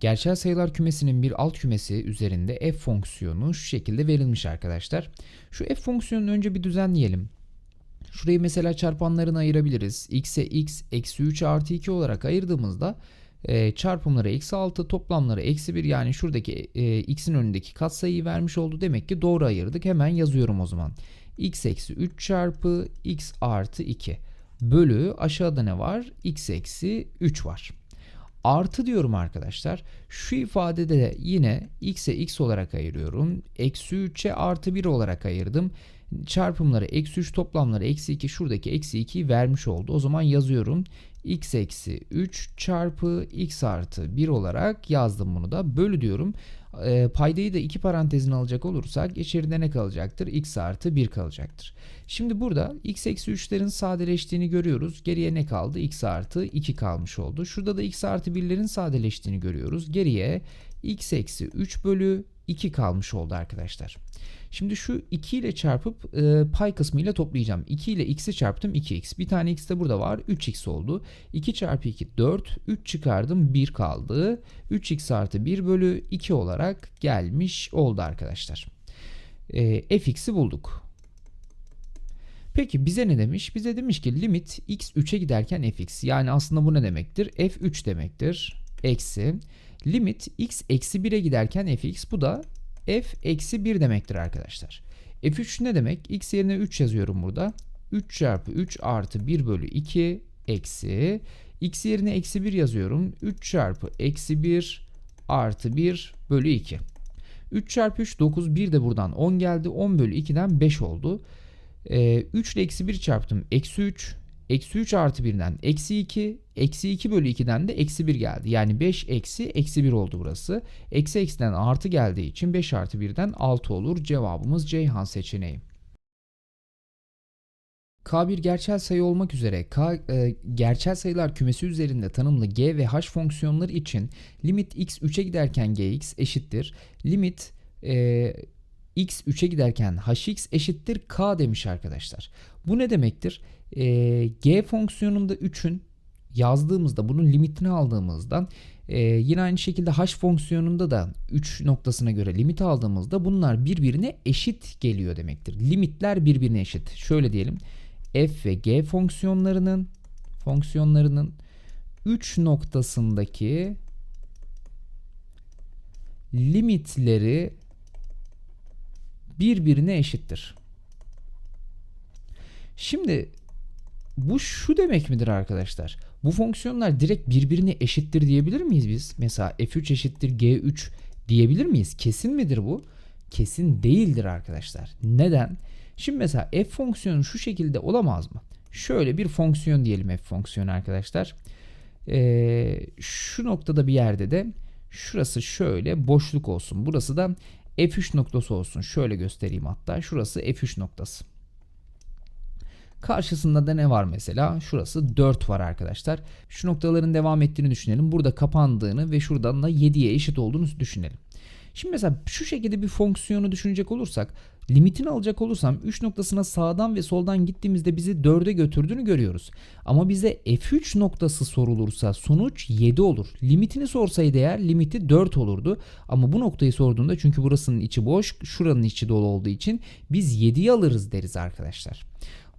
Gerçel sayılar kümesinin bir alt kümesi üzerinde f fonksiyonu şu şekilde verilmiş arkadaşlar. Şu f fonksiyonunu önce bir düzenleyelim. Şurayı mesela çarpanlarına ayırabiliriz. x'e x eksi 3 artı 2 olarak ayırdığımızda e, çarpımları eksi 6 toplamları eksi 1 yani şuradaki e, x'in önündeki katsayıyı vermiş oldu. Demek ki doğru ayırdık. Hemen yazıyorum o zaman. x eksi 3 çarpı x artı 2 bölü aşağıda ne var? x eksi 3 var. Artı diyorum arkadaşlar. Şu ifadede de yine x'e x olarak ayırıyorum. Eksi 3'e artı 1 olarak ayırdım. Çarpımları eksi 3 toplamları eksi 2 şuradaki eksi 2'yi vermiş oldu. O zaman yazıyorum. x eksi 3 çarpı x artı 1 olarak yazdım bunu da. Bölü diyorum. E, paydayı da iki parantezine alacak olursak içeride ne kalacaktır? x artı 1 kalacaktır. Şimdi burada x eksi 3'lerin sadeleştiğini görüyoruz. Geriye ne kaldı? x artı 2 kalmış oldu. Şurada da x artı 1'lerin sadeleştiğini görüyoruz. Geriye x eksi 3 bölü 2 kalmış oldu arkadaşlar. Şimdi şu 2 ile çarpıp e, pay kısmı ile toplayacağım. 2 ile x'i çarptım 2x. Bir tane x de burada var 3x oldu. 2 çarpı 2 4. 3 çıkardım 1 kaldı. 3x artı 1 bölü 2 olarak gelmiş oldu arkadaşlar. E, fx'i bulduk. Peki bize ne demiş? Bize demiş ki limit x 3'e giderken fx. Yani aslında bu ne demektir? f3 demektir. Eksi. Limit x eksi 1'e giderken fx. Bu da f eksi 1 demektir arkadaşlar. f3 ne demek? x yerine 3 yazıyorum burada. 3 çarpı 3 artı 1 bölü 2 eksi. x yerine eksi 1 yazıyorum. 3 çarpı eksi 1 artı 1 bölü 2. 3 çarpı 3 9 1 de buradan 10 geldi. 10 bölü 2'den 5 oldu. Ee, 3 ile eksi 1 çarptım. Eksi 3. Eksi 3 artı 1'den eksi 2. Eksi 2 bölü 2'den de eksi 1 geldi. Yani 5 eksi eksi 1 oldu burası. Eksi eksiden artı geldiği için 5 artı 1'den 6 olur. Cevabımız Ceyhan seçeneği. K bir gerçel sayı olmak üzere K e, gerçel sayılar kümesi üzerinde tanımlı g ve h fonksiyonları için limit x 3'e giderken gx eşittir. Limit e, x 3'e giderken hx eşittir k demiş arkadaşlar. Bu ne demektir? E, g fonksiyonunda 3'ün yazdığımızda bunun limitini aldığımızda e, yine aynı şekilde h fonksiyonunda da 3 noktasına göre limit aldığımızda bunlar birbirine eşit geliyor demektir. Limitler birbirine eşit. Şöyle diyelim f ve g fonksiyonlarının fonksiyonlarının 3 noktasındaki limitleri birbirine eşittir. Şimdi bu şu demek midir arkadaşlar? Bu fonksiyonlar direkt birbirine eşittir diyebilir miyiz biz? Mesela f3 eşittir g3 diyebilir miyiz? Kesin midir bu? Kesin değildir arkadaşlar. Neden? Şimdi mesela f fonksiyonu şu şekilde olamaz mı? Şöyle bir fonksiyon diyelim f fonksiyonu arkadaşlar. Ee, şu noktada bir yerde de şurası şöyle boşluk olsun. Burası da f3 noktası olsun. Şöyle göstereyim hatta. Şurası f3 noktası. Karşısında da ne var mesela? Şurası 4 var arkadaşlar. Şu noktaların devam ettiğini düşünelim. Burada kapandığını ve şuradan da 7'ye eşit olduğunu düşünelim. Şimdi mesela şu şekilde bir fonksiyonu düşünecek olursak limitini alacak olursam 3 noktasına sağdan ve soldan gittiğimizde bizi 4'e götürdüğünü görüyoruz. Ama bize f3 noktası sorulursa sonuç 7 olur. Limitini sorsaydı eğer limiti 4 olurdu. Ama bu noktayı sorduğunda çünkü burasının içi boş şuranın içi dolu olduğu için biz 7'yi alırız deriz arkadaşlar.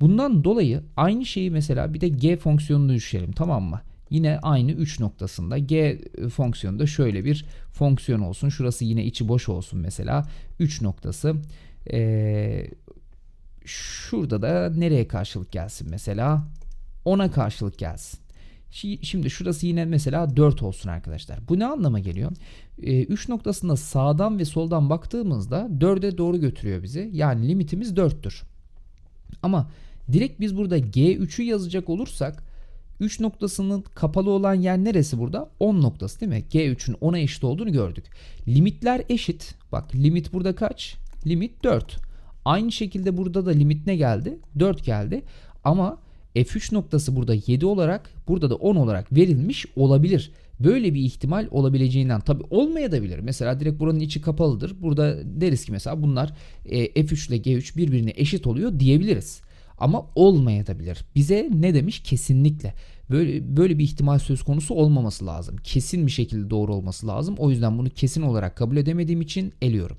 Bundan dolayı aynı şeyi mesela bir de g fonksiyonunu düşünelim tamam mı? Yine aynı 3 noktasında g fonksiyonunda şöyle bir fonksiyon olsun. Şurası yine içi boş olsun mesela. 3 noktası. Ee, şurada da nereye karşılık gelsin mesela? 10'a karşılık gelsin. Şimdi şurası yine mesela 4 olsun arkadaşlar. Bu ne anlama geliyor? 3 ee, noktasında sağdan ve soldan baktığımızda 4'e doğru götürüyor bizi. Yani limitimiz 4'tür. Ama direkt biz burada G3'ü yazacak olursak 3 noktasının kapalı olan yer neresi burada? 10 noktası değil mi? G3'ün 10'a eşit olduğunu gördük. Limitler eşit. Bak limit burada kaç? Limit 4. Aynı şekilde burada da limit ne geldi? 4 geldi. Ama F3 noktası burada 7 olarak burada da 10 olarak verilmiş olabilir. Böyle bir ihtimal olabileceğinden tabi olmayabilir. Mesela direkt buranın içi kapalıdır. Burada deriz ki mesela bunlar e, F3 ile G3 birbirine eşit oluyor diyebiliriz. Ama olmayabilir. Bize ne demiş? Kesinlikle. Böyle böyle bir ihtimal söz konusu olmaması lazım. Kesin bir şekilde doğru olması lazım. O yüzden bunu kesin olarak kabul edemediğim için eliyorum.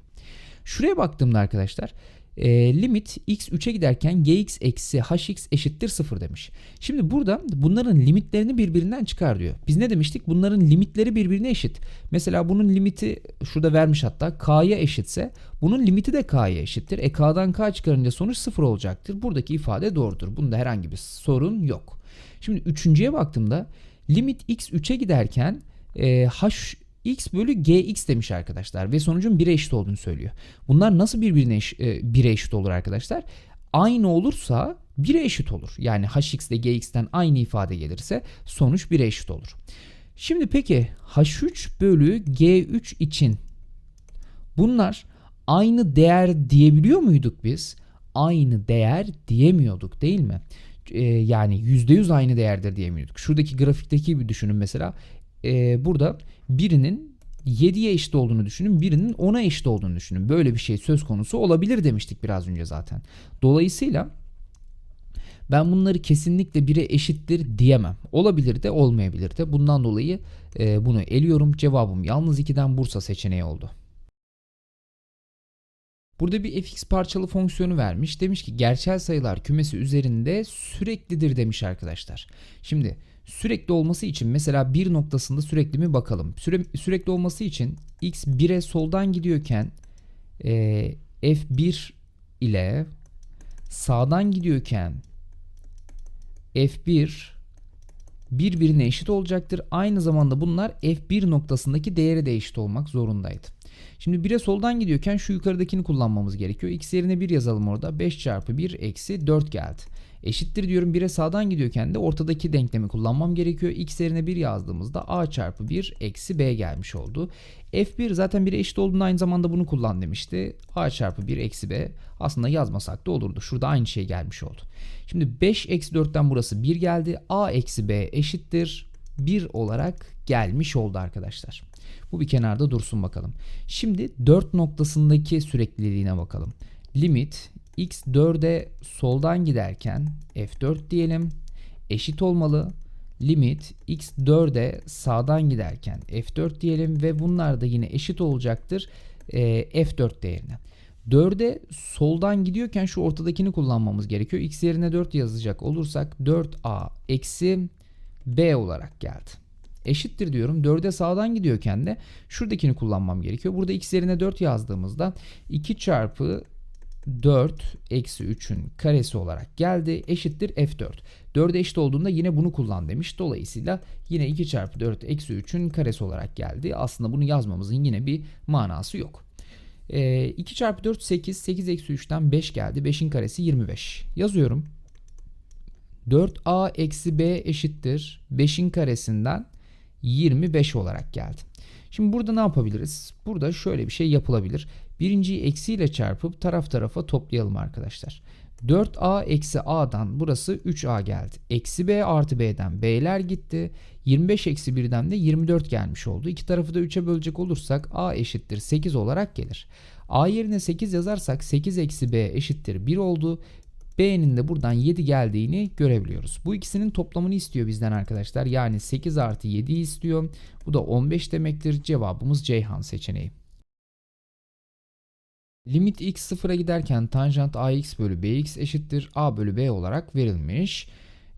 Şuraya baktığımda arkadaşlar e, limit x 3'e giderken gx eksi hx eşittir 0 demiş. Şimdi burada bunların limitlerini birbirinden çıkar diyor. Biz ne demiştik? Bunların limitleri birbirine eşit. Mesela bunun limiti şurada vermiş hatta k'ya eşitse bunun limiti de k'ya eşittir. E k'dan k çıkarınca sonuç 0 olacaktır. Buradaki ifade doğrudur. Bunda herhangi bir sorun yok. Şimdi üçüncüye baktığımda limit x 3'e giderken e, h x bölü gx demiş arkadaşlar ve sonucun 1'e eşit olduğunu söylüyor. Bunlar nasıl birbirine eş, e, 1'e eşit olur arkadaşlar? Aynı olursa 1'e eşit olur. Yani hx ile gx'ten aynı ifade gelirse sonuç 1'e eşit olur. Şimdi peki h3 bölü g3 için bunlar aynı değer diyebiliyor muyduk biz? Aynı değer diyemiyorduk değil mi? Ee, yani %100 aynı değerdir diyemiyorduk. Şuradaki grafikteki gibi düşünün mesela. Ee, burada birinin 7'ye eşit olduğunu düşünün, birinin 10'a eşit olduğunu düşünün. Böyle bir şey söz konusu olabilir demiştik biraz önce zaten. Dolayısıyla ben bunları kesinlikle 1'e eşittir diyemem. Olabilir de olmayabilir de. Bundan dolayı e, bunu eliyorum. Cevabım yalnız 2'den Bursa seçeneği oldu. Burada bir fx parçalı fonksiyonu vermiş. Demiş ki gerçel sayılar kümesi üzerinde süreklidir demiş arkadaşlar. Şimdi sürekli olması için mesela bir noktasında sürekli mi bakalım. Süre, sürekli olması için x 1'e soldan gidiyorken e, f1 ile sağdan gidiyorken f1 birbirine eşit olacaktır. Aynı zamanda bunlar f1 noktasındaki değeri de eşit olmak zorundaydı. Şimdi 1'e soldan gidiyorken şu yukarıdakini kullanmamız gerekiyor. x yerine 1 yazalım orada. 5 çarpı 1 eksi 4 geldi. Eşittir diyorum 1'e sağdan gidiyorken de ortadaki denklemi kullanmam gerekiyor. x yerine 1 yazdığımızda a çarpı 1 eksi b gelmiş oldu. f1 zaten 1'e eşit olduğunda aynı zamanda bunu kullan demişti. a çarpı 1 eksi b aslında yazmasak da olurdu. Şurada aynı şey gelmiş oldu. Şimdi 5 eksi 4'ten burası 1 geldi. a eksi b eşittir 1 olarak gelmiş oldu arkadaşlar. Bu bir kenarda dursun bakalım. Şimdi 4 noktasındaki sürekliliğine bakalım. Limit x 4'e soldan giderken f4 diyelim eşit olmalı. Limit x 4'e sağdan giderken f4 diyelim ve bunlar da yine eşit olacaktır e, f4 değerine. 4'e soldan gidiyorken şu ortadakini kullanmamız gerekiyor. x yerine 4 yazacak olursak 4a eksi b olarak geldi. Eşittir diyorum. 4'e sağdan gidiyorken de şuradakini kullanmam gerekiyor. Burada x yerine 4 yazdığımızda 2 çarpı 4 eksi 3'ün karesi olarak geldi. Eşittir f4. 4'e eşit olduğunda yine bunu kullan demiş. Dolayısıyla yine 2 çarpı 4 eksi 3'ün karesi olarak geldi. Aslında bunu yazmamızın yine bir manası yok. E, 2 çarpı 4 8. 8 eksi 3'ten 5 geldi. 5'in karesi 25. Yazıyorum. 4a eksi b eşittir 5'in karesinden 25 olarak geldi. Şimdi burada ne yapabiliriz? Burada şöyle bir şey yapılabilir. Birinciyi eksiyle çarpıp taraf tarafa toplayalım arkadaşlar. 4a eksi a'dan burası 3a geldi. Eksi b artı b'den b'ler gitti. 25 eksi 1'den de 24 gelmiş oldu. İki tarafı da 3'e bölecek olursak a eşittir 8 olarak gelir. a yerine 8 yazarsak 8 eksi b eşittir 1 oldu. B'nin de buradan 7 geldiğini görebiliyoruz. Bu ikisinin toplamını istiyor bizden arkadaşlar. Yani 8 artı 7 istiyor. Bu da 15 demektir. Cevabımız Ceyhan seçeneği. Limit x sıfıra giderken tanjant ax bölü bx eşittir a bölü b olarak verilmiş.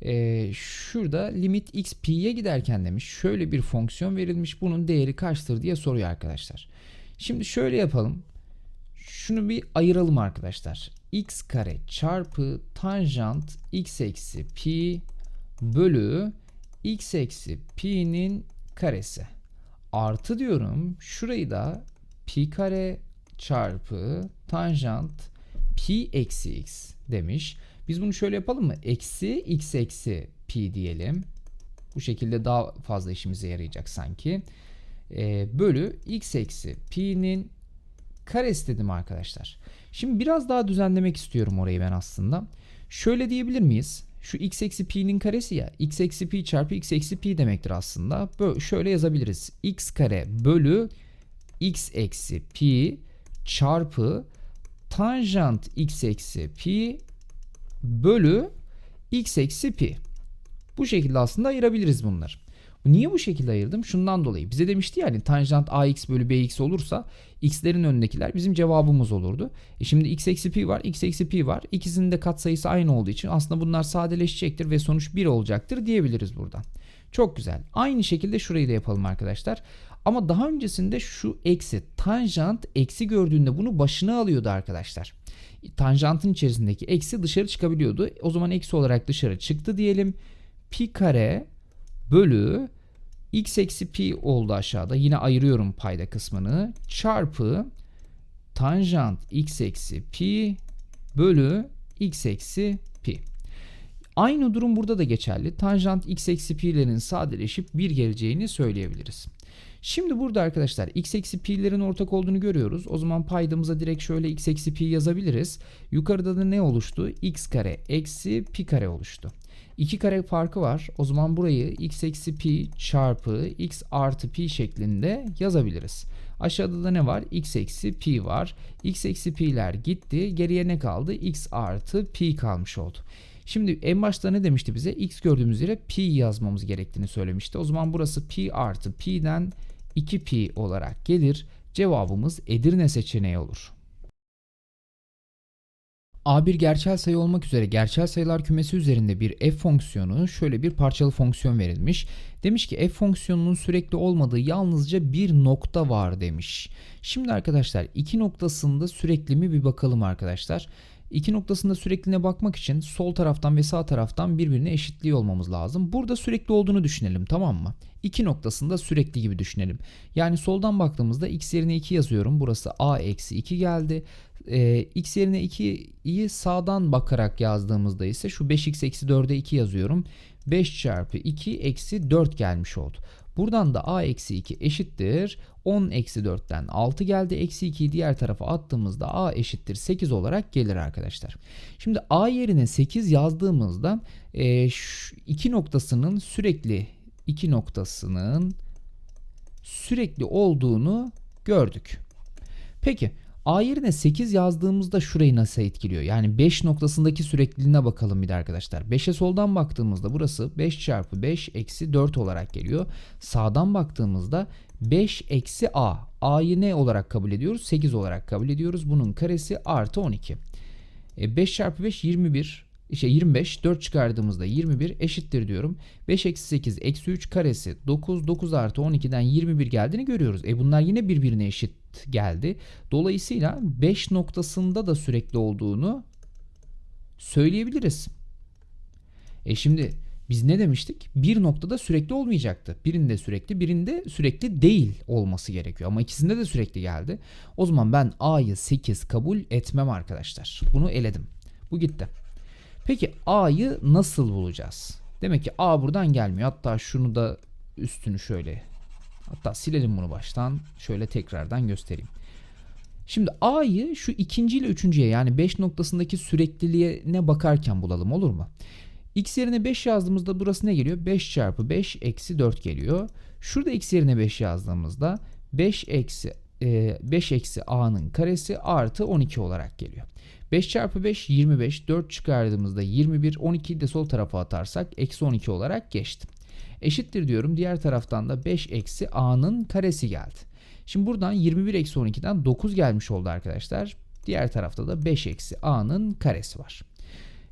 Ee, şurada limit x pi'ye giderken demiş şöyle bir fonksiyon verilmiş bunun değeri kaçtır diye soruyor arkadaşlar. Şimdi şöyle yapalım. Şunu bir ayıralım arkadaşlar. x kare çarpı tanjant x eksi pi bölü x eksi pi'nin karesi. Artı diyorum şurayı da pi kare çarpı tanjant pi eksi x demiş. Biz bunu şöyle yapalım mı? Eksi x eksi pi diyelim. Bu şekilde daha fazla işimize yarayacak sanki. E, bölü x eksi pi'nin karesi dedim arkadaşlar. Şimdi biraz daha düzenlemek istiyorum orayı ben aslında. Şöyle diyebilir miyiz? Şu x eksi pi'nin karesi ya. x eksi pi çarpı x eksi pi demektir aslında. Böyle şöyle yazabiliriz. x kare bölü x eksi pi çarpı tanjant x eksi pi bölü x eksi pi. Bu şekilde aslında ayırabiliriz bunları. Niye bu şekilde ayırdım? Şundan dolayı. Bize demişti ya hani tanjant ax bölü bx olursa x'lerin önündekiler bizim cevabımız olurdu. E şimdi x eksi pi var, x eksi pi var. İkisinin de katsayısı aynı olduğu için aslında bunlar sadeleşecektir ve sonuç 1 olacaktır diyebiliriz buradan. Çok güzel. Aynı şekilde şurayı da yapalım arkadaşlar. Ama daha öncesinde şu eksi tanjant eksi gördüğünde bunu başına alıyordu arkadaşlar. Tanjantın içerisindeki eksi dışarı çıkabiliyordu. O zaman eksi olarak dışarı çıktı diyelim. Pi kare bölü x eksi pi oldu aşağıda. Yine ayırıyorum payda kısmını. Çarpı tanjant x eksi pi bölü x eksi pi. Aynı durum burada da geçerli. Tanjant x eksi pi'lerin sadeleşip 1 geleceğini söyleyebiliriz. Şimdi burada arkadaşlar x eksi pi'lerin ortak olduğunu görüyoruz. O zaman paydamıza direkt şöyle x eksi pi yazabiliriz. Yukarıda da ne oluştu? x kare eksi pi kare oluştu. 2 kare farkı var. O zaman burayı x eksi pi çarpı x artı pi şeklinde yazabiliriz. Aşağıda da ne var? x eksi pi var. x eksi pi'ler gitti. Geriye ne kaldı? x artı pi kalmış oldu. Şimdi en başta ne demişti bize? x gördüğümüz yere pi yazmamız gerektiğini söylemişti. O zaman burası pi artı pi'den 2 pi olarak gelir. Cevabımız Edirne seçeneği olur. A1 gerçel sayı olmak üzere gerçel sayılar kümesi üzerinde bir f fonksiyonu şöyle bir parçalı fonksiyon verilmiş. Demiş ki f fonksiyonunun sürekli olmadığı yalnızca bir nokta var demiş. Şimdi arkadaşlar iki noktasında sürekli mi bir bakalım arkadaşlar. İki noktasında sürekliliğine bakmak için sol taraftan ve sağ taraftan birbirine eşitliği olmamız lazım. Burada sürekli olduğunu düşünelim tamam mı? İki noktasında sürekli gibi düşünelim. Yani soldan baktığımızda x yerine 2 yazıyorum. Burası a eksi 2 geldi. Ee, x yerine 2'yi sağdan bakarak yazdığımızda ise şu 5x eksi 4'e 2 yazıyorum. 5 çarpı 2 eksi 4 gelmiş oldu. Buradan da a eksi 2 eşittir. 10 eksi 4'ten 6 geldi. Eksi 2'yi diğer tarafa attığımızda a eşittir 8 olarak gelir arkadaşlar. Şimdi a yerine 8 yazdığımızda e, şu iki noktasının sürekli iki noktasının sürekli olduğunu gördük. Peki A yerine 8 yazdığımızda şurayı nasıl etkiliyor? Yani 5 noktasındaki sürekliliğine bakalım bir de arkadaşlar. 5'e soldan baktığımızda burası 5 çarpı 5 eksi 4 olarak geliyor. Sağdan baktığımızda 5 eksi A. A'yı ne olarak kabul ediyoruz? 8 olarak kabul ediyoruz. Bunun karesi artı 12. E 5 çarpı 5 21 işte 25 4 çıkardığımızda 21 eşittir diyorum. 5 eksi 8 eksi 3 karesi 9 9 artı 12'den 21 geldiğini görüyoruz. E bunlar yine birbirine eşit geldi. Dolayısıyla 5 noktasında da sürekli olduğunu söyleyebiliriz. E şimdi biz ne demiştik? Bir noktada sürekli olmayacaktı. Birinde sürekli, birinde sürekli değil olması gerekiyor. Ama ikisinde de sürekli geldi. O zaman ben A'yı 8 kabul etmem arkadaşlar. Bunu eledim. Bu gitti. Peki A'yı nasıl bulacağız? Demek ki A buradan gelmiyor. Hatta şunu da üstünü şöyle hatta silelim bunu baştan. Şöyle tekrardan göstereyim. Şimdi A'yı şu ikinci ile üçüncüye yani 5 noktasındaki sürekliliğe ne bakarken bulalım olur mu? X yerine 5 yazdığımızda burası ne geliyor? 5 çarpı 5 eksi 4 geliyor. Şurada X yerine 5 yazdığımızda 5 eksi 5 eksi A'nın karesi artı 12 olarak geliyor. 5 çarpı 5 25 4 çıkardığımızda 21 12'yi de sol tarafa atarsak eksi 12 olarak geçti. Eşittir diyorum diğer taraftan da 5 eksi a'nın karesi geldi. Şimdi buradan 21 eksi 12'den 9 gelmiş oldu arkadaşlar. Diğer tarafta da 5 eksi a'nın karesi var.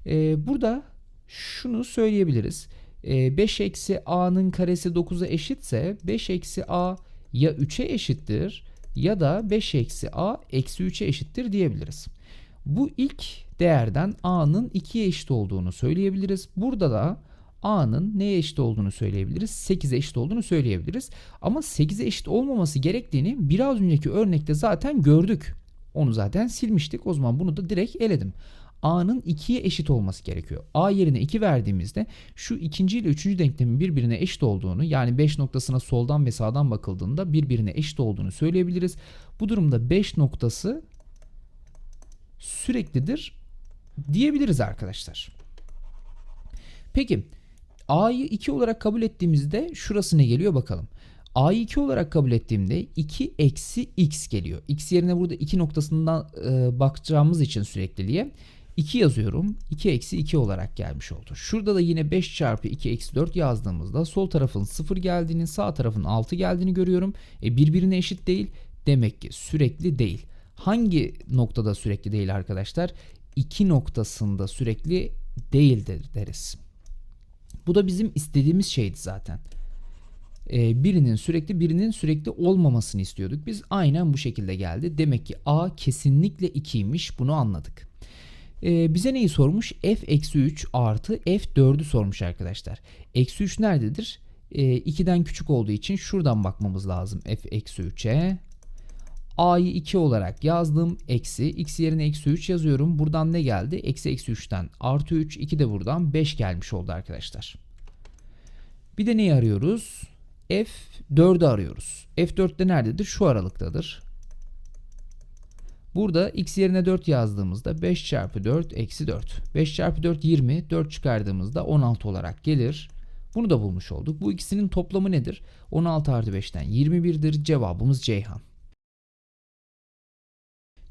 Ee, burada şunu söyleyebiliriz. Ee, 5 eksi a'nın karesi 9'a eşitse 5 eksi a ya 3'e eşittir ya da 5 eksi a eksi 3'e eşittir diyebiliriz. Bu ilk değerden a'nın 2'ye eşit olduğunu söyleyebiliriz. Burada da a'nın neye eşit olduğunu söyleyebiliriz. 8'e eşit olduğunu söyleyebiliriz. Ama 8'e eşit olmaması gerektiğini biraz önceki örnekte zaten gördük. Onu zaten silmiştik. O zaman bunu da direkt eledim. A'nın 2'ye eşit olması gerekiyor. A yerine 2 verdiğimizde şu ikinci ile üçüncü denklemin birbirine eşit olduğunu yani 5 noktasına soldan ve sağdan bakıldığında birbirine eşit olduğunu söyleyebiliriz. Bu durumda 5 noktası süreklidir diyebiliriz arkadaşlar. Peki A'yı 2 olarak kabul ettiğimizde şurası ne geliyor bakalım. A'yı 2 olarak kabul ettiğimde 2 eksi x geliyor. X yerine burada 2 noktasından e, bakacağımız için sürekliliğe 2 yazıyorum. 2 eksi 2 olarak gelmiş oldu. Şurada da yine 5 çarpı 2 eksi 4 yazdığımızda sol tarafın 0 geldiğini sağ tarafın 6 geldiğini görüyorum. E birbirine eşit değil. Demek ki sürekli değil. Hangi noktada sürekli değil arkadaşlar? 2 noktasında sürekli değildir deriz. Bu da bizim istediğimiz şeydi zaten. Ee, birinin sürekli birinin sürekli olmamasını istiyorduk. Biz aynen bu şekilde geldi. Demek ki A kesinlikle 2'ymiş bunu anladık. Ee, bize neyi sormuş? f eksi 3 artı f 4'ü sormuş arkadaşlar. Eksi 3 nerededir? Ee, 2'den küçük olduğu için şuradan bakmamız lazım f eksi 3'e. A'yı 2 olarak yazdım. Eksi. X yerine eksi 3 yazıyorum. Buradan ne geldi? Eksi eksi 3'ten artı 3. 2 de buradan 5 gelmiş oldu arkadaşlar. Bir de neyi arıyoruz? F4'ü arıyoruz. F4 de nerededir? Şu aralıktadır. Burada x yerine 4 yazdığımızda 5 çarpı 4 eksi 4. 5 çarpı 4 20. 4 çıkardığımızda 16 olarak gelir. Bunu da bulmuş olduk. Bu ikisinin toplamı nedir? 16 artı 5'ten 21'dir. Cevabımız Ceyhan.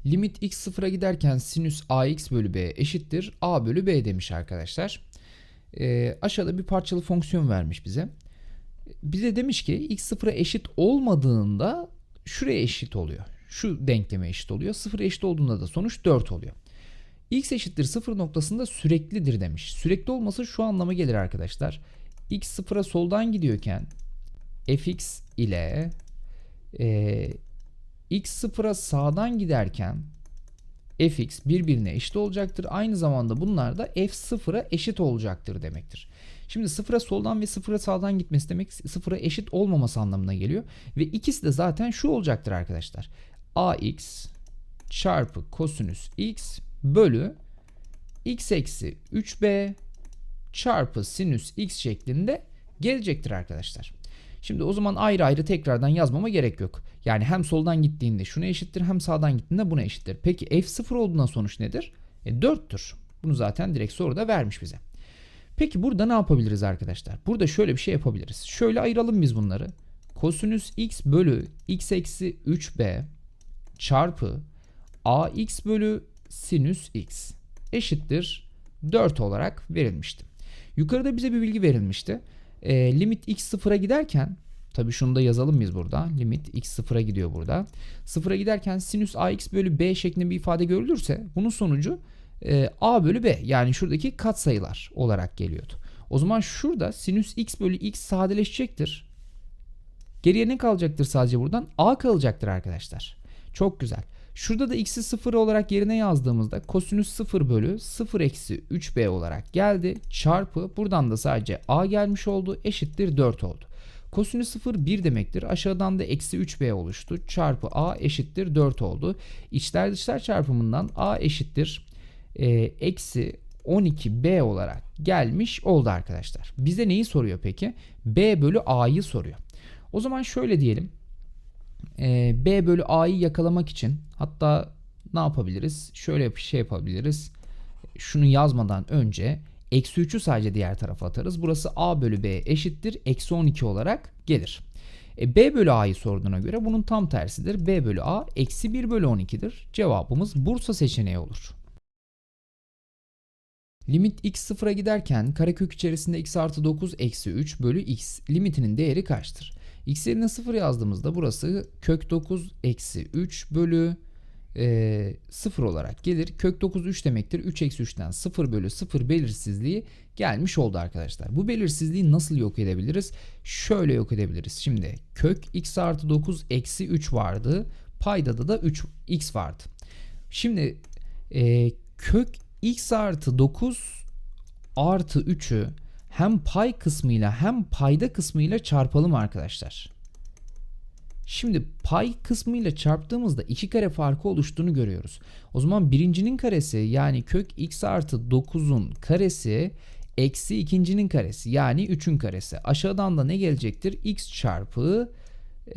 Limit x sıfıra giderken sinüs ax bölü b eşittir a bölü b demiş arkadaşlar. Ee, aşağıda bir parçalı fonksiyon vermiş bize. Bize demiş ki x sıfıra eşit olmadığında şuraya eşit oluyor. Şu denkleme eşit oluyor. Sıfıra eşit olduğunda da sonuç 4 oluyor. x eşittir sıfır noktasında süreklidir demiş. Sürekli olması şu anlama gelir arkadaşlar. x sıfıra soldan gidiyorken fx ile e, x sıfıra sağdan giderken fx birbirine eşit olacaktır. Aynı zamanda bunlar da f sıfıra eşit olacaktır demektir. Şimdi sıfıra soldan ve sıfıra sağdan gitmesi demek sıfıra eşit olmaması anlamına geliyor. Ve ikisi de zaten şu olacaktır arkadaşlar. ax çarpı kosinüs x bölü x eksi 3b çarpı sinüs x şeklinde gelecektir arkadaşlar. Şimdi o zaman ayrı ayrı tekrardan yazmama gerek yok. Yani hem soldan gittiğinde şuna eşittir hem sağdan gittiğinde buna eşittir. Peki f0 olduğunda sonuç nedir? E 4'tür. Bunu zaten direkt soruda vermiş bize. Peki burada ne yapabiliriz arkadaşlar? Burada şöyle bir şey yapabiliriz. Şöyle ayıralım biz bunları. Kosinüs x bölü x eksi 3b çarpı ax bölü sinüs x eşittir 4 olarak verilmişti. Yukarıda bize bir bilgi verilmişti. E, limit x sıfıra giderken tabi şunu da yazalım biz burada. Limit x sıfıra gidiyor burada. Sıfıra giderken sinüs ax bölü b şeklinde bir ifade görülürse bunun sonucu e, a bölü b yani şuradaki katsayılar olarak geliyordu. O zaman şurada sinüs x bölü x sadeleşecektir. Geriye ne kalacaktır sadece buradan? a kalacaktır arkadaşlar. Çok güzel. Şurada da x'i 0 olarak yerine yazdığımızda kosinüs 0 bölü 0 eksi 3b olarak geldi. Çarpı buradan da sadece a gelmiş oldu. Eşittir 4 oldu. Kosinüs 0 1 demektir. Aşağıdan da eksi 3b oluştu. Çarpı a eşittir 4 oldu. İçler dışlar çarpımından a eşittir e, eksi 12b olarak gelmiş oldu arkadaşlar. Bize neyi soruyor peki? b bölü a'yı soruyor. O zaman şöyle diyelim e, B bölü A'yı yakalamak için hatta ne yapabiliriz? Şöyle bir şey yapabiliriz. Şunu yazmadan önce eksi 3'ü sadece diğer tarafa atarız. Burası A bölü B eşittir. Eksi 12 olarak gelir. E, B bölü A'yı sorduğuna göre bunun tam tersidir. B bölü A eksi 1 bölü 12'dir. Cevabımız Bursa seçeneği olur. Limit x sıfıra giderken karekök içerisinde x artı 9 eksi 3 bölü x limitinin değeri kaçtır? X yerine 0 yazdığımızda burası kök 9 eksi 3 bölü e, 0 olarak gelir. Kök 9 3 demektir. 3 eksi 3'ten 0 bölü 0 belirsizliği gelmiş oldu arkadaşlar. Bu belirsizliği nasıl yok edebiliriz? Şöyle yok edebiliriz. Şimdi kök x artı 9 eksi 3 vardı. Paydada da 3 x vardı. Şimdi e, kök x artı 9 artı 3'ü hem pay kısmıyla hem payda kısmıyla çarpalım arkadaşlar. Şimdi pay kısmıyla çarptığımızda iki kare farkı oluştuğunu görüyoruz. O zaman birincinin karesi yani kök x artı 9'un karesi eksi ikincinin karesi yani 3'ün karesi. Aşağıdan da ne gelecektir? x çarpı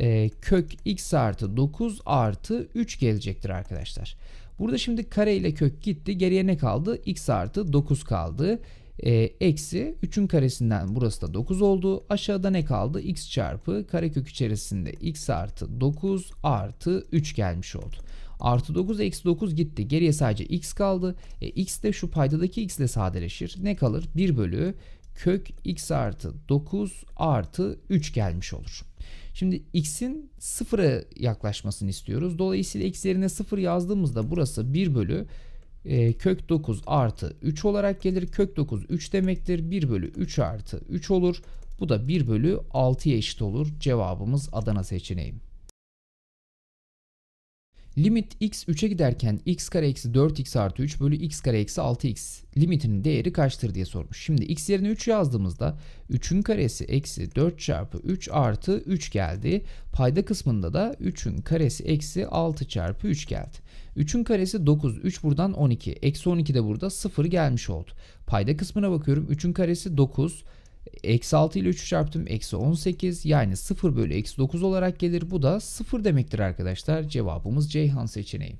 e, kök x artı 9 artı 3 gelecektir arkadaşlar. Burada şimdi kare ile kök gitti. Geriye ne kaldı? x artı 9 kaldı e, eksi 3'ün karesinden burası da 9 oldu. Aşağıda ne kaldı? x çarpı karekök içerisinde x artı 9 artı 3 gelmiş oldu. Artı 9 eksi 9 gitti. Geriye sadece x kaldı. E, x de şu paydadaki x ile sadeleşir. Ne kalır? 1 bölü kök x artı 9 artı 3 gelmiş olur. Şimdi x'in sıfıra yaklaşmasını istiyoruz. Dolayısıyla x yerine 0 yazdığımızda burası 1 bölü e, kök 9 artı 3 olarak gelir. Kök 9 3 demektir. 1 bölü 3 artı 3 olur. Bu da 1 bölü 6'ya eşit olur. Cevabımız Adana seçeneği. Limit x 3'e giderken x kare eksi 4x artı 3 bölü x kare eksi 6x limitinin değeri kaçtır diye sormuş. Şimdi x yerine 3 yazdığımızda 3'ün karesi eksi 4 çarpı 3 artı 3 geldi. Payda kısmında da 3'ün karesi eksi 6 çarpı 3 geldi. 3'ün karesi 9, 3 buradan 12, eksi 12 de burada 0 gelmiş oldu. Payda kısmına bakıyorum 3'ün karesi 9, Eksi 6 ile 3'ü çarptım. Eksi 18 yani 0 bölü eksi 9 olarak gelir. Bu da 0 demektir arkadaşlar. Cevabımız Ceyhan seçeneği.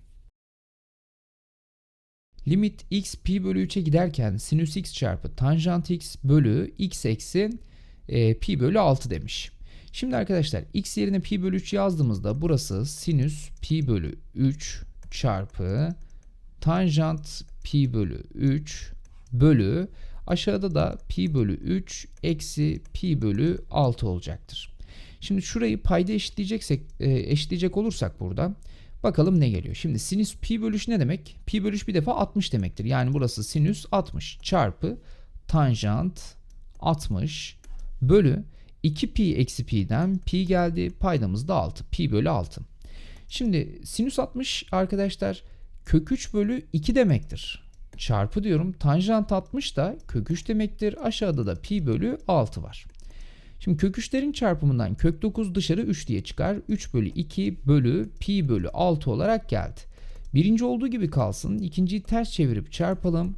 Limit x pi bölü 3'e giderken sinüs x çarpı tanjant x bölü x eksi e, pi bölü 6 demiş. Şimdi arkadaşlar x yerine pi bölü 3 yazdığımızda burası sinüs pi bölü 3 çarpı tanjant pi bölü 3 bölü Aşağıda da pi bölü 3 eksi pi bölü 6 olacaktır. Şimdi şurayı payda eşitleyeceksek, e, eşitleyecek olursak burada bakalım ne geliyor. Şimdi sinüs pi bölü 3 ne demek? Pi bölü 3 bir defa 60 demektir. Yani burası sinüs 60 çarpı tanjant 60 bölü 2 pi eksi pi'den pi geldi. Paydamız da 6. Pi bölü 6. Şimdi sinüs 60 arkadaşlar kök 3 bölü 2 demektir çarpı diyorum. Tanjant 60 da kök 3 demektir. Aşağıda da pi bölü 6 var. Şimdi kök 3'lerin çarpımından kök 9 dışarı 3 diye çıkar. 3 bölü 2 bölü pi bölü 6 olarak geldi. Birinci olduğu gibi kalsın. İkinciyi ters çevirip çarpalım.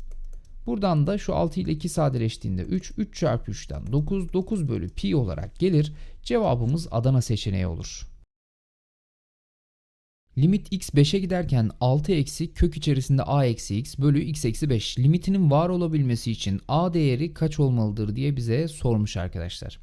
Buradan da şu 6 ile 2 sadeleştiğinde 3, 3 çarpı 3'ten 9, 9 bölü pi olarak gelir. Cevabımız Adana seçeneği olur. Limit x 5'e giderken 6 eksi kök içerisinde a eksi x bölü x eksi 5 limitinin var olabilmesi için a değeri kaç olmalıdır diye bize sormuş arkadaşlar.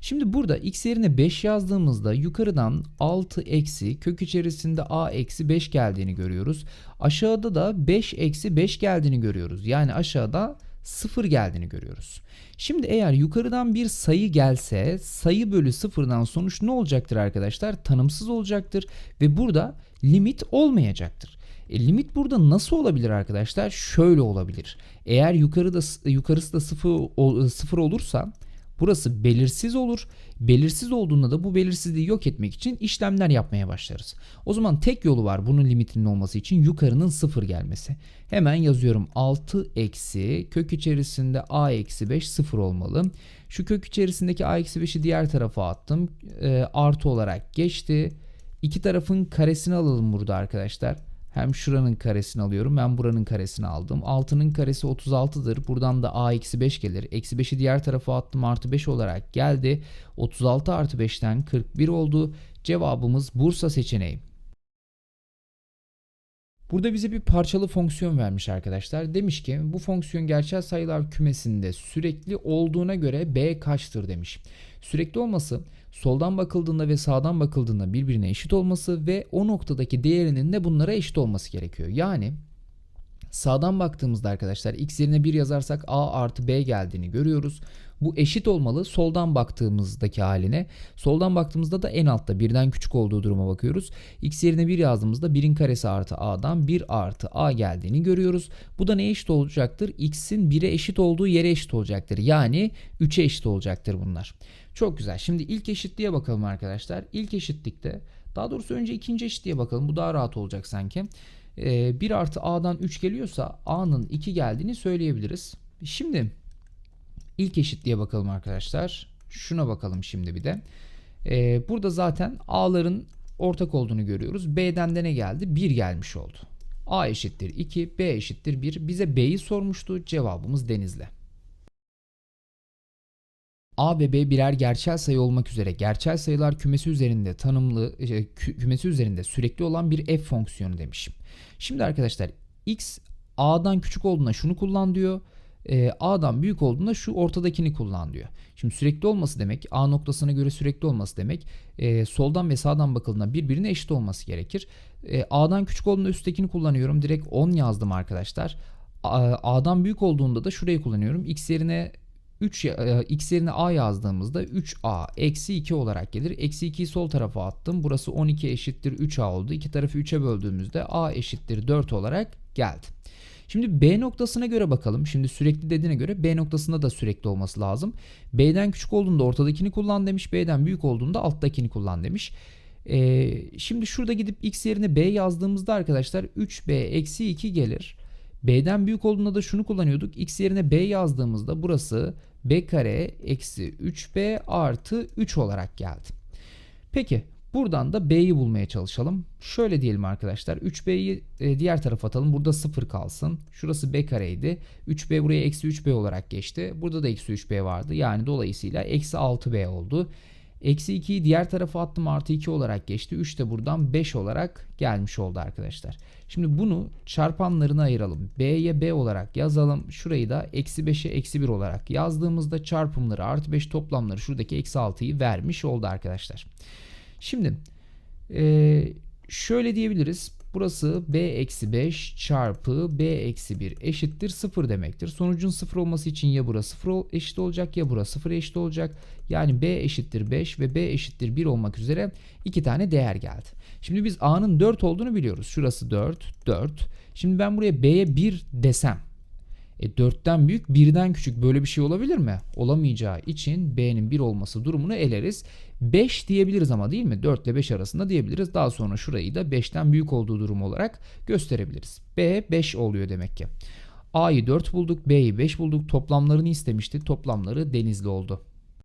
Şimdi burada x yerine 5 yazdığımızda yukarıdan 6 eksi kök içerisinde a eksi 5 geldiğini görüyoruz. Aşağıda da 5 eksi 5 geldiğini görüyoruz. Yani aşağıda 0 geldiğini görüyoruz. Şimdi eğer yukarıdan bir sayı gelse sayı bölü sıfırdan sonuç ne olacaktır arkadaşlar? Tanımsız olacaktır ve burada limit olmayacaktır. E, limit burada nasıl olabilir arkadaşlar? Şöyle olabilir. Eğer yukarıda yukarısı da sıfır, sıfır olursa Burası belirsiz olur. Belirsiz olduğunda da bu belirsizliği yok etmek için işlemler yapmaya başlarız. O zaman tek yolu var bunun limitinin olması için yukarının sıfır gelmesi. Hemen yazıyorum 6 eksi kök içerisinde a eksi 5 sıfır olmalı. Şu kök içerisindeki a eksi 5'i diğer tarafa attım. E, artı olarak geçti. İki tarafın karesini alalım burada arkadaşlar. Hem şuranın karesini alıyorum. Ben buranın karesini aldım. 6'nın karesi 36'dır. Buradan da a eksi 5 gelir. Eksi 5'i diğer tarafa attım. Artı 5 olarak geldi. 36 artı 5'ten 41 oldu. Cevabımız Bursa seçeneği. Burada bize bir parçalı fonksiyon vermiş arkadaşlar. Demiş ki bu fonksiyon gerçel sayılar kümesinde sürekli olduğuna göre b kaçtır demiş. Sürekli olması soldan bakıldığında ve sağdan bakıldığında birbirine eşit olması ve o noktadaki değerinin de bunlara eşit olması gerekiyor. Yani sağdan baktığımızda arkadaşlar x yerine 1 yazarsak a artı b geldiğini görüyoruz. Bu eşit olmalı soldan baktığımızdaki haline. Soldan baktığımızda da en altta birden küçük olduğu duruma bakıyoruz. x yerine 1 yazdığımızda 1'in karesi artı a'dan 1 artı a geldiğini görüyoruz. Bu da ne eşit olacaktır? x'in 1'e eşit olduğu yere eşit olacaktır. Yani 3'e eşit olacaktır bunlar. Çok güzel. Şimdi ilk eşitliğe bakalım arkadaşlar. İlk eşitlikte daha doğrusu önce ikinci eşitliğe bakalım. Bu daha rahat olacak sanki. Ee, 1 artı a'dan 3 geliyorsa a'nın 2 geldiğini söyleyebiliriz. Şimdi ilk eşitliğe bakalım arkadaşlar. Şuna bakalım şimdi bir de. Ee, burada zaten a'ların ortak olduğunu görüyoruz. B'den de ne geldi? 1 gelmiş oldu. A eşittir 2, B eşittir 1. Bize B'yi sormuştu. Cevabımız Denizli. A ve B birer gerçel sayı olmak üzere gerçel sayılar kümesi üzerinde tanımlı e, kümesi üzerinde sürekli olan bir f fonksiyonu demişim. Şimdi arkadaşlar x a'dan küçük olduğuna şunu kullan diyor. e, A'dan büyük olduğunda şu ortadakini kullan diyor. Şimdi sürekli olması demek A noktasına göre sürekli olması demek e, soldan ve sağdan bakıldığında birbirine eşit olması gerekir. E, A'dan küçük olduğunda üsttekini kullanıyorum. Direkt 10 yazdım arkadaşlar. A- A'dan büyük olduğunda da şurayı kullanıyorum. X yerine 3 ya- e, x yerine a yazdığımızda 3a eksi 2 olarak gelir. Eksi 2'yi sol tarafa attım. Burası 12 eşittir 3a oldu. İki tarafı 3'e böldüğümüzde a eşittir 4 olarak geldi. Şimdi B noktasına göre bakalım. Şimdi sürekli dediğine göre B noktasında da sürekli olması lazım. B'den küçük olduğunda ortadakini kullan demiş. B'den büyük olduğunda alttakini kullan demiş. Ee, şimdi şurada gidip x yerine B yazdığımızda arkadaşlar 3B eksi 2 gelir. B'den büyük olduğunda da şunu kullanıyorduk. X yerine B yazdığımızda burası B kare eksi 3B artı 3 olarak geldi. Peki buradan da B'yi bulmaya çalışalım. Şöyle diyelim arkadaşlar. 3B'yi e, diğer tarafa atalım. Burada 0 kalsın. Şurası B kareydi. 3B buraya eksi 3B olarak geçti. Burada da eksi 3B vardı. Yani dolayısıyla eksi 6B oldu. Eksi 2'yi diğer tarafa attım artı 2 olarak geçti. 3 de buradan 5 olarak gelmiş oldu arkadaşlar. Şimdi bunu çarpanlarına ayıralım. B'ye B olarak yazalım. Şurayı da eksi 5'e eksi 1 olarak yazdığımızda çarpımları artı 5 toplamları şuradaki eksi 6'yı vermiş oldu arkadaşlar. Şimdi şöyle diyebiliriz. Burası b eksi 5 çarpı b eksi 1 eşittir 0 demektir. Sonucun 0 olması için ya burası 0 eşit olacak ya burası 0 eşit olacak. Yani b eşittir 5 ve b eşittir 1 olmak üzere iki tane değer geldi. Şimdi biz a'nın 4 olduğunu biliyoruz. Şurası 4, 4. Şimdi ben buraya b'ye 1 desem e 4'ten büyük 1'den küçük böyle bir şey olabilir mi? Olamayacağı için B'nin 1 olması durumunu eleriz. 5 diyebiliriz ama değil mi? 4 ile 5 arasında diyebiliriz. Daha sonra şurayı da 5'ten büyük olduğu durum olarak gösterebiliriz. B 5 oluyor demek ki. A'yı 4 bulduk, B'yi 5 bulduk. Toplamlarını istemişti. Toplamları denizli oldu.